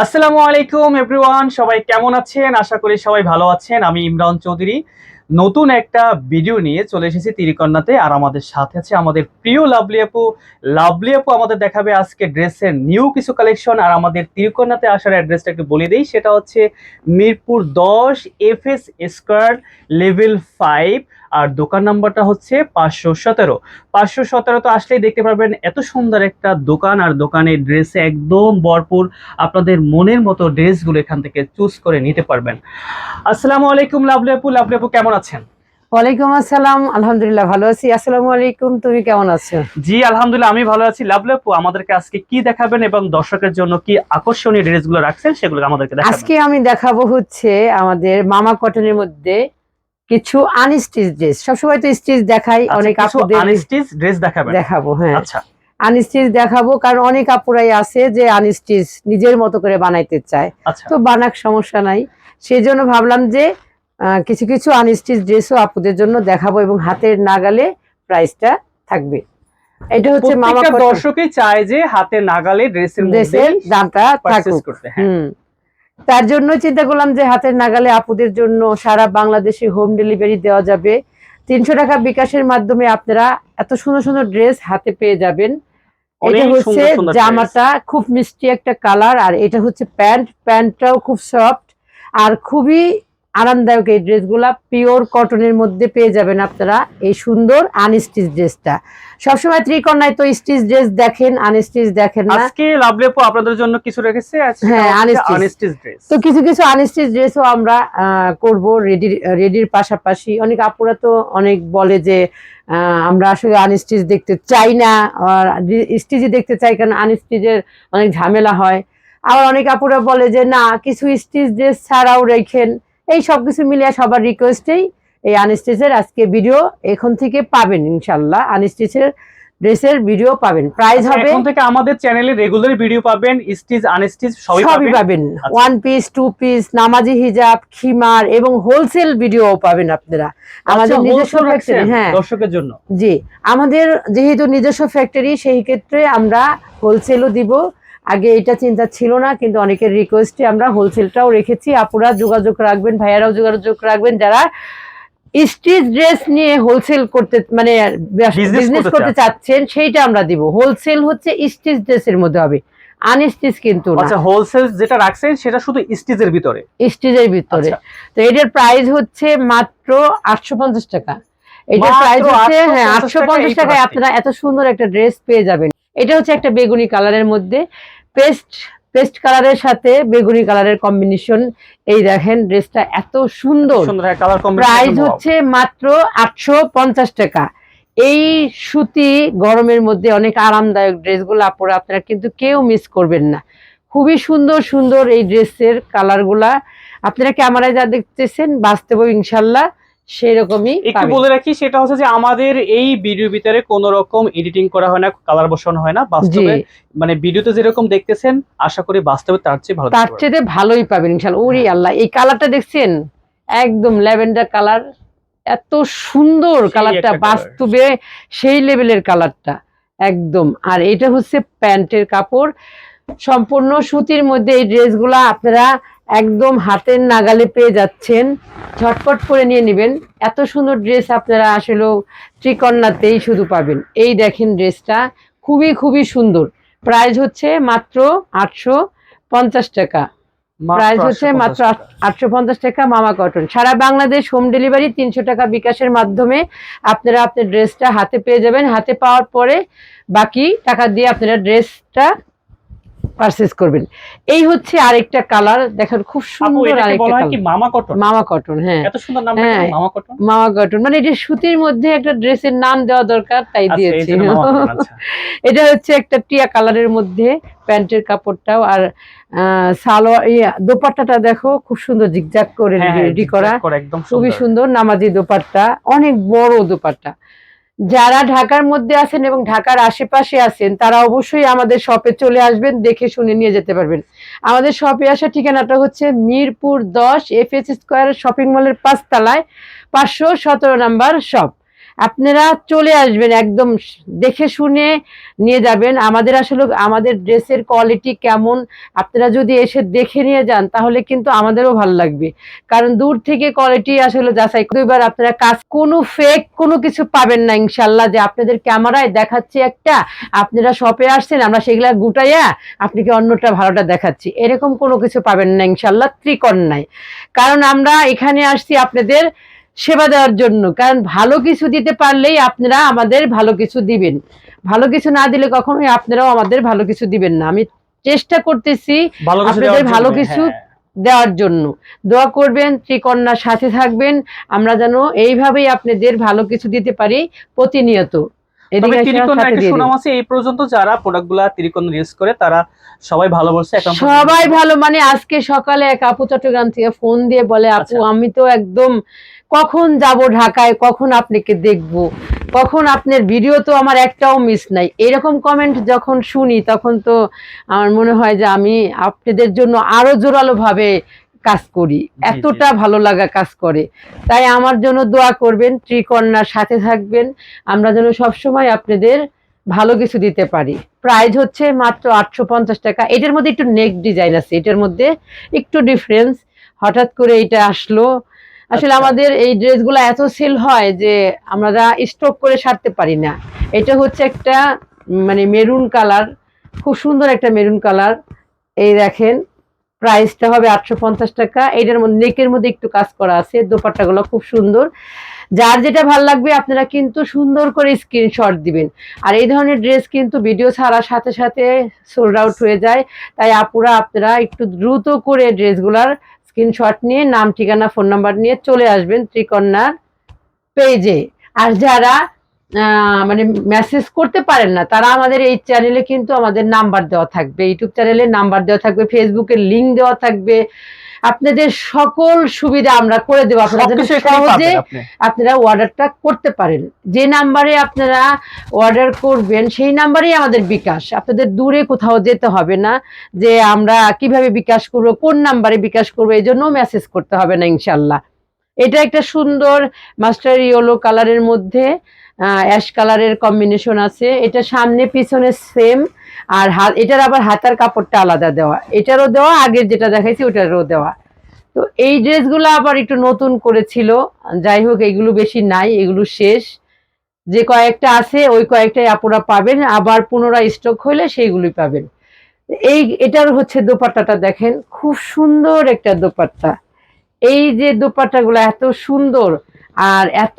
আসসালামু আলাইকুম এভরিওয়ান সবাই কেমন আছেন? আশা করি সবাই ভালো আছেন। আমি ইমরান চৌধুরী। নতুন একটা ভিডিও নিয়ে চলে এসেছি তিরিকন্যাতে, আর আমাদের সাথে আছে আমাদের প্রিয় লাভলি আপু। লাভলি আপু আমাদের দেখাবে আজকে ড্রেসের নিউ কিছু কালেকশন আর আমাদের তিরিকন্যাতে আসার অ্যাড্রেসটা একটু বলে দিই। সেটা হচ্ছে মিরপুর দশ F S square level five আর দোকান নাম্বারটা হচ্ছে পাঁচশো সতেরো। পাঁচশো সতেরো তো আসলেই দেখতে পারবেন এত সুন্দর একটা দোকান আর দোকানের ড্রেসে একদম ভরপুর। আপনাদের মনের মতো ড্রেসগুলো এখান থেকে চুজ করে নিতে পারবেন। আসসালামু আলাইকুম লাভলি আপু। লাভলি আপু কেমন আছেন? ওয়ালাইকুম আসসালাম। আলহামদুলিল্লাহ ভালো আছি। আসসালামু আলাইকুম। তুমি কেমন আছো? জি আলহামদুলিল্লাহ আমি ভালো আছি। লাভলি আপু আমাদেরকে আজকে কি দেখাবেন এবং দর্শকের জন্য কি আকর্ষণীয় ড্রেসগুলো রাখছেন সেগুলো আমাদেরকে দেখাবেন। আজকে আমি দেখাবো হচ্ছে আমাদের মামা কটনের মধ্যে কিছু আনস্টিচ ড্রেস সবসময় তো স্টিচ দেখাই অনেক আপুদের আনস্টিচ ড্রেস দেখাবেন। দেখাবো হ্যাঁ। আচ্ছা। আনস্টিচ দেখাবো কারণ অনেক আপুরাই আছে যে আনস্টিচ নিজের মতো করে বানাইতে চায়। আচ্ছা। তো বানাক সমস্যা নাই। সেই জন্য ভাবলাম যে কিছু কিছু আনস্টিচ ড্রেসও আপুদের জন্য দেখাবো এবং হাতের নাগালে প্রাইসটা থাকবে। এটা হচ্ছে মামা দর্শকই চায় যে হাতে নাগালে ড্রেসের মধ্যে ড্রেসের দামটা থাকুক। হ্যাঁ। হুম। তার জন্য চিন্তা করলাম যে হাতের নাগালে আপুদের জন্য সারা বাংলাদেশে হোম ডেলিভারি দেওয়া যাবে। তিনশো টাকা বিকাশের মাধ্যমে আপনারা এত সুন্দর সুন্দর ড্রেস হাতে পেয়ে যাবেন। এটা হচ্ছে জামাটা খুব মিষ্টি একটা কালার আর এটা হচ্ছে প্যান্ট। প্যান্টটাও খুব সফট আর খুবই আরামদায়ক এই ড্রেসগুলা পিওর কটনের মধ্যে পেয়ে যাবেন আপনারা এই সুন্দর আনস্টিচ ড্রেসটা। সবসময় ত্রিকন্যায় তো স্টিচ ড্রেস দেখেন আনস্টিচ দেখেন না। আজকে লাভলি আপু আপনাদের জন্য কিছু রেখেছে হ্যাঁ। আনস্টিচ। ড্রেস। তো কিছু কিছু আনস্টিচ ড্রেসও আমরা করব রেডির রেডির পাশাপাশি। অনেক আপুরা তো অনেক বলে যে আহ, আমরা আসলে আনস্টিচ দেখতে চাই না আর স্টিচই দেখতে চাই কারণ আনস্টিচের অনেক ঝামেলা হয়। আবার অনেক আপুরা বলে যে না কিছু স্টিচ ড্রেস ছাড়াও রেখেন। এই সব কিছু মিলিয়ে সবার রিকোয়েস্টেই এই আনস্টিচের আজকে ভিডিও এখন থেকে পাবেন ইনশাল্লাহ আনস্টিচের ড্রেসের ভিডিও পাবেন। প্রাইস হবে এখন থেকে আমাদের চ্যানেলে রেগুলার ভিডিও পাবেন স্টিচ আনস্টিচ সবই পাবেন? আচ্ছা। ওয়ান পিস টু পিস নামাজি হিজাব খিমার এবং হোলসেল ভিডিও পাবেন আপনারা। আমাদের আচ্ছা, নিজস্ব ফ্যাক্টরি হ্যাঁ। দর্শকের জন্য? জি আমাদের যেহেতু নিজস্ব ফ্যাক্টরি সেই ক্ষেত্রে আমরা হোলসেলও দিব আগে এটা চিন্তা ছিল না কিন্তু অনেকের রিকোয়েস্টে আমরা হোলসেলটাও রেখেছি। আপুরা যোগাযোগ রাখবেন ভাইয়ারাও যোগাযোগ রাখবেন যারা স্টিচ ড্রেস নিয়ে হোলসেল করতে মানে বিজনেস করতে চাচ্ছেন। সেইটা আমরা দিব। হোলসেল হচ্ছে স্টিচ ড্রেসের মধ্যে হবে। আনস্টিচ কিন্তু না। আচ্ছা হোলসেল যেটা রাখছেন সেটা শুধু স্টিচের ভিতরে? স্টেজের ভিতরে। আচ্ছা। তো এটার প্রাইস হচ্ছে মাত্র আটশো পঞ্চাশ টাকা। এটার প্রাইস হচ্ছে হ্যাঁ আটশো টাকা পঞ্চাশ এই টাকায় আপনারা এত সুন্দর একটা ড্রেস পেয়ে যাবেন। এটা হচ্ছে একটা বেগুনি কালারের মধ্যে। পেস্ট পেস্ট কালারের সাথে বেগুনি কালারের কম্বিনেশন। এই দেখেন ড্রেসটা এত সুন্দর। প্রাইস হচ্ছে মাত্র আটশো পঞ্চাশ টাকা। এই সুতি গরমের মধ্যে অনেক আরামদায়ক ড্রেসগুলো আপনারা আপনারা কিন্তু কেউ মিস করবেন না। খুবই সুন্দর সুন্দর এই ড্রেসের কালারগুলা। আপনারা ক্যামেরায় যা দেখতেছেন বাস্তব ইনশাল্লাহ। সেই রকমই একটু বলে রাখি সেটা হচ্ছে যে আমাদের এই ভিডিও ভিতরে কোনো রকম এডিটিং করা হয় না কালার বসানো হয় না বাস্তবে মানে ভিডিওতে যেরকম দেখতেছেন আশা করি বাস্তবে তার চেয়ে ভালো তার চেয়ে ভালোই পাবেন ইনশাল্লাহ। ওরে আল্লাহ এই কালারটা দেখছেন? একদম ল্যাভেন্ডার কালার এত সুন্দর কালারটা বাস্তবে সেই লেভেলের কালারটা একদম। আর এটা হচ্ছে প্যান্টের কাপড়। সম্পূর্ণ সুতির মধ্যে এই ড্রেসগুলা আপনারা একদম হাতের নাগালে পেয়ে যাচ্ছেন। ঝটপট করে নিয়ে নেবেন। এত সুন্দর ড্রেস আপনারা আসলে ত্রিকন্যাতেই শুধু পাবেন। এই দেখেন ড্রেসটা খুবই খুবই সুন্দর। প্রাইস হচ্ছে মাত্র আটশো পঞ্চাশ টাকা। প্রাইস হচ্ছে মাত্র। আটশো পঞ্চাশ টাকা মামা কটন। সারা বাংলাদেশ হোম ডেলিভারি তিনশো টাকা বিকাশের মাধ্যমে আপনারা আপনার ড্রেসটা হাতে পেয়ে যাবেন। হাতে পাওয়ার পরে বাকি টাকা দিয়ে আপনারা ড্রেসটা পারচেস করবেন। এই হচ্ছে আরেকটা কালার দেখেন খুব সুন্দর আরেকটা হয় মামা কটন মামা কটন হ্যাঁ। এত সুন্দর নাম হ্যাঁ। মামা কটন মামা কটন মানে এটা সুতির মধ্যে একটা ড্রেসের নাম দেওয়া দরকার তাই আচ্ছা, দিয়েছি। আচ্ছা। এটা হচ্ছে একটা টিয়া কালারের মধ্যে প্যান্টের কাপড়টাও আর সালোয়ার ইয়া দোপাট্টাটা দেখো খুব সুন্দর জিগজাগ করে হ্যাঁ, হ্যাঁ, রেডি করা। খুবই সুন্দর। সুন্দর নামাজি দোপাট্টা অনেক বড় দোপাট্টা। যারা ঢাকার মধ্যে আছেন এবং ঢাকার আশেপাশে আছেন, তারা অবশ্যই আমাদের শপে চলে আসবেন, দেখে শুনে নিয়ে যেতে পারবেন। আমাদের শপে আসা ঠিকানাটা হচ্ছে মিরপুর দশ এফ এস স্কোয়ার শপিং মলের পাঁচতলায় পাঁচশো সতেরো নাম্বার শপ আপনারা চলে আসবেন একদম দেখে শুনে নিয়ে যাবেন। আমাদের আসলে আমাদের ড্রেসের কোয়ালিটি কেমন, আপনারা যদি এসে দেখে নিয়ে যান তাহলে কিন্তু আমাদেরও ভালো লাগবে। কারণ দূর থেকে কোয়ালিটি আসলে যাচাই দুইবার আপনারা কাজ, কোনো ফেক কোনো কিছু পাবেন না ইনশাল্লাহ যে আপনাদের ক্যামেরায় দেখাচ্ছি একটা, আপনারা শপে আসছেন, আমরা সেগুলা গুটাইয়া আপনাকে অন্যটা ভালোটা দেখাচ্ছি। এরকম কোনো কিছু পাবেন না ইনশাল্লাহ ত্রিকন্যায় কারণ আমরা এখানে আসছি আপনাদের সেবা দেওয়ার জন্য। কারণ ভালো কিছু দিতে পারলেই আপনারা আমাদের ভালো কিছু দিবেন। ভালো কিছু না দিলে কখনোই আপনারাও আমাদের ভালো কিছু দিবেন না। আমি চেষ্টা করতেছি আপনাদের ভালো কিছু হ্যাঁ। দেওয়ার জন্য। দোয়া করবেন ত্রিকন্যার সাথে থাকবেন। আমরা যেন এইভাবেই আপনাদের ভালো কিছু দিতে পারি প্রতিনিয়ত। এই পর্যন্ত যারা প্রোডাক্টগুলা তিরিকন্যা ইউজ করে তারা সবাই ভালো বলছে সবাই ভালো। মানে আজকে সকালে এক আপু চট্টগ্রাম থেকে ফোন দিয়ে বলে আপু আচ্ছা। আমি তো একদম কখন যাব ঢাকায় কখন আপনাকে দেখব কখন আপনার ভিডিও তো আমার একটাও মিস নাই। এরকম কমেন্ট যখন শুনি তখন তো আমার মনে হয় যে আমি আপনাদের জন্য আরও জোরালো ভাবে কাজ করি এতটা ভালো লাগা কাজ করে। তাই আমার জন্য দোয়া করবেন ত্রিকন্যার সাথে থাকবেন আমরা যেন সবসময় আপনাদের ভালো কিছু দিতে পারি। প্রাইস হচ্ছে মাত্র আটশো পঞ্চাশ টাকা। এটার মধ্যে একটু নেক ডিজাইন আছে এটার মধ্যে একটু ডিফারেন্স হঠাৎ করে এটা আসলো আসলে আচ্ছা। আমাদের এই ড্রেসগুলো এত সেল হয় যে আমরা স্টক করে সারতে পারি না। এটা হচ্ছে একটা মানে মেরুন কালার খুব সুন্দর একটা মেরুন কালার। এই দেখেন প্রাইসটা হবে আটশো পঞ্চাশ টাকা। এটার মধ্যে নেকের মধ্যে একটু কাজ করা আছে দোপাট্টাগুলো খুব সুন্দর। যার যেটা ভালো লাগবে আপনারা কিন্তু সুন্দর করে স্ক্রিনশট দিবেন। আর এই ধরনের ড্রেস কিন্তু ভিডিও ছাড়ার সাথে সাথে সোল্ড আউট হয়ে যায়। তাই আপুরা আপনারা একটু দ্রুত করে ড্রেসগুলার স্ক্রিনশট নিয়ে নাম ঠিকানা ফোন নাম্বার নিয়ে চলে আসবেন ত্রিকন্যার পেজে আর যারা মানে মেসেজ করতে পারেন না। তারা আমাদের এই চ্যানেলে কিন্তু আমাদের নাম্বার দেওয়া থাকবে। ইউটিউব চ্যানেলে নাম্বার দেওয়া থাকবে ফেসবুকের লিঙ্ক দেওয়া থাকবে। আপনাদের সকল সুবিধা আমরা করে দেবো। এখানেই সহজে আপনারা অর্ডারটা করতে পারেন। যে নাম্বারে আপনারা অর্ডার করবেন সেই নাম্বারেই আমাদের বিকাশ। আপনাদের দূরে কোথাও যেতে হবে না যে আমরা কীভাবে বিকাশ করব কোন নাম্বারে বিকাশ করব এই জন্য মেসেজ করতে হবে না ইনশাল্লাহ এটা একটা সুন্দর মাস্টার ইয়েলো কালারের মধ্যে অ্যাশ কালারের কম্বিনেশন আছে। এটা সামনে, পিছনে সেম আর এটার আবার হাতার কাপড়টা আলাদা দেওয়া। এটারও দেওয়া, আগের যেটা দেখাইছি ওটারও দেওয়া। তো এই ড্রেসগুলো আবার একটু নতুন করেছিল। যাই হোক, এগুলো বেশি নাই, এগুলো শেষ। যে কয়েকটা আছে, ওই কয়েকটাই আপুরা পাবেন। আবার পুনরায় স্টক হলে সেইগুলোই পাবেন। এই, এটার হচ্ছে দোপাট্টাটা দেখেন। খুব সুন্দর একটা দোপাট্টা। এই যে দোপাট্টাগুলো এত সুন্দর আর এত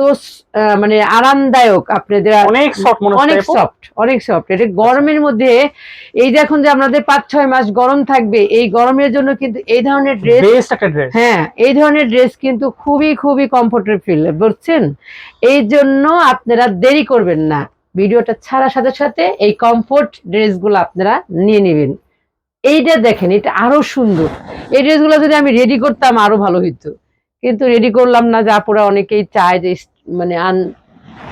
মানে আরামদায়ক আপনাদের অনেক সফট অনেক সফট অনেক সফট এটা গরমের মধ্যে এই দেখুন যে আপনাদের পাঁচ ছয় মাস গরম থাকবে এই গরমের জন্য কিন্তু এই ধরনের ড্রেস ড্রেস হ্যাঁ এই ধরনের ড্রেস কিন্তু খুবই খুবই কমফোর্টেবল ফিল বুঝছেন? এই জন্য আপনারা দেরি করবেন না। ভিডিওটা ছাড়ার সাথে সাথে এই কমফোর্ট ড্রেসগুলো আপনারা নিয়ে নেবেন। এইটা দেখেন এটা আরও সুন্দর। এই ড্রেসগুলো যদি আমি রেডি করতাম আরও ভালো হইতো। কিন্তু রেডি করলাম না যে আপুরা অনেকেই চায় যে মানে আন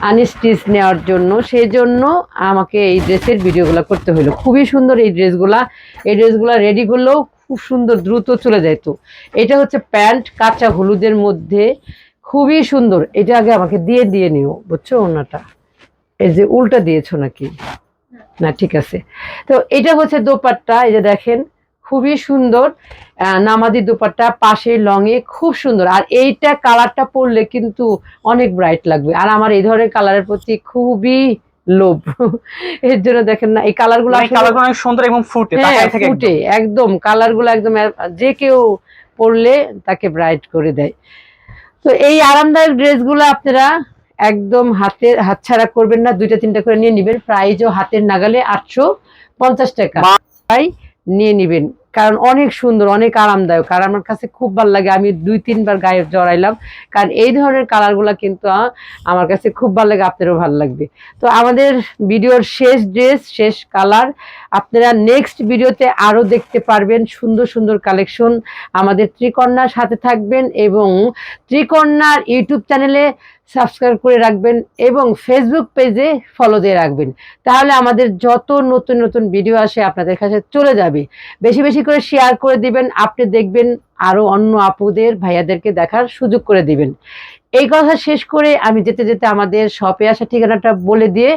আনস্টিচ নেওয়ার জন্য। সেই জন্য আমাকে এই ড্রেসের ভিডিওগুলো করতে হলো খুবই সুন্দর এই ড্রেসগুলা। এই ড্রেসগুলো রেডি করলেও খুব সুন্দর দ্রুত চলে যেত এটা হচ্ছে প্যান্ট কাঁচা হলুদের মধ্যে। খুবই সুন্দর। এটা আগে আমাকে দিয়ে দিয়ে নিও। বুঝছ ওনাটা? এই যে উল্টা দিয়েছ নাকি? না, ঠিক আছে। তো এটা হচ্ছে দোপাট্টা। এই যে দেখেন খুবই সুন্দর নামাজি দোপাট্টা পাশে লঙে খুব সুন্দর। আর এইটা কালারটা পরলে কিন্তু অনেক ব্রাইট লাগবে। আর আমার এই ধরনের কালারের প্রতি খুবই লোভ। এর জন্য দেখেন না এই কালারগুলো আসলে- কালার অনেক সুন্দর এবং ফুটে হ্যাঁ ফুটে একদম। কালারগুলো একদম যে কেউ পরলে তাকে ব্রাইট করে দেয়। তো এই আরামদায়ক ড্রেসগুলো আপনারা একদম হাতে হাতছাড়া করবেন না দুইটা তিনটা করে নিয়ে নেবেন। প্রাইজও হাতের নাগালে আটশো পঞ্চাশ টাকা। তাই নিয়ে নেবেন। কারণ অনেক সুন্দর, অনেক আরামদায়ক। আর আমার কাছে খুব ভালো লাগে, আমি দুই, তিনবার গায়ে জড়াইলাম। কারণ এই ধরনের কালারগুলো কিন্তু আমার কাছে খুব ভালো লাগে, আপনারও ভালো লাগবে। তো আমাদের ভিডিওর শেষ ড্রেস, শেষ কালার, আপনারা নেক্সট ভিডিওতে আরও দেখতে পারবেন সুন্দর সুন্দর কালেকশন আমাদের ত্রিকন্যার সাথে থাকবেন এবং ত্রিকন্যার ইউটিউব চ্যানেলে সাবস্ক্রাইব করে রাখবেন এবং ফেসবুক পেজে ফলো দিয়ে রাখবেন। তাহলে আমাদের যত নতুন নতুন ভিডিও আসে আপনাদের কাছে চলে যাবে। বেশি বেশি করে শেয়ার করে দিবেন, আপনি দেখবেন আরও অন্য আপুদের, ভাইয়াদেরকে দেখার সুযোগ করে দিবেন। এই কথা শেষ করে আমি যেতে যেতে আমাদের শপে আসা ঠিকানাটা বলে দিয়ে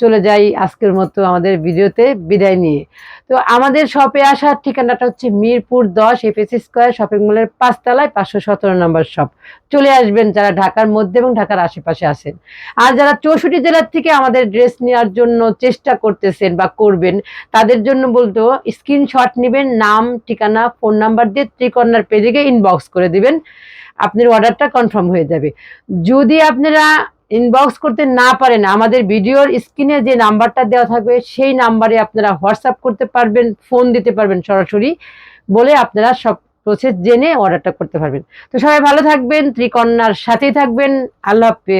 চলে যাই আজকের মতো আমাদের ভিডিওতে বিদায় নিয়ে। তো আমাদের শপে আসার ঠিকানাটা হচ্ছে মিরপুর দশ এফএসি স্কোয়ার শপিং মলের পাঁচতলায় পাঁচশো সতেরো নম্বর শপ চলে আসবেন যারা ঢাকার মধ্যে এবং ঢাকার আশেপাশে আসেন আর যারা চৌষট্টি জেলার থেকে আমাদের ড্রেস নেওয়ার জন্য চেষ্টা করতেছেন বা করবেন, তাদের জন্য বলতো স্ক্রিনশট নেবেন, নাম, ঠিকানা ফোন নাম্বার দিয়ে ত্রিকন্যার পেজে গিয়ে ইনবক্স করে দিবেন। আপনার অর্ডারটা কনফার্ম হয়ে যাবে। যদি আপনারা ইনবক্স করতে না পারেন আমাদের ভিডিওর স্ক্রিনে যে নাম্বারটা দেওয়া থাকবে, সেই নাম্বারে আপনারা হোয়াটসঅ্যাপ করতে পারবেন ফোন দিতে পারবেন সরাসরি বলে আপনারা সব প্রসেস জেনে অর্ডারটা করতে পারবেন। তো সবাই ভালো থাকবেন, ত্রিকন্যার সাথেই থাকবেন। আল্লাহ হাফেজ।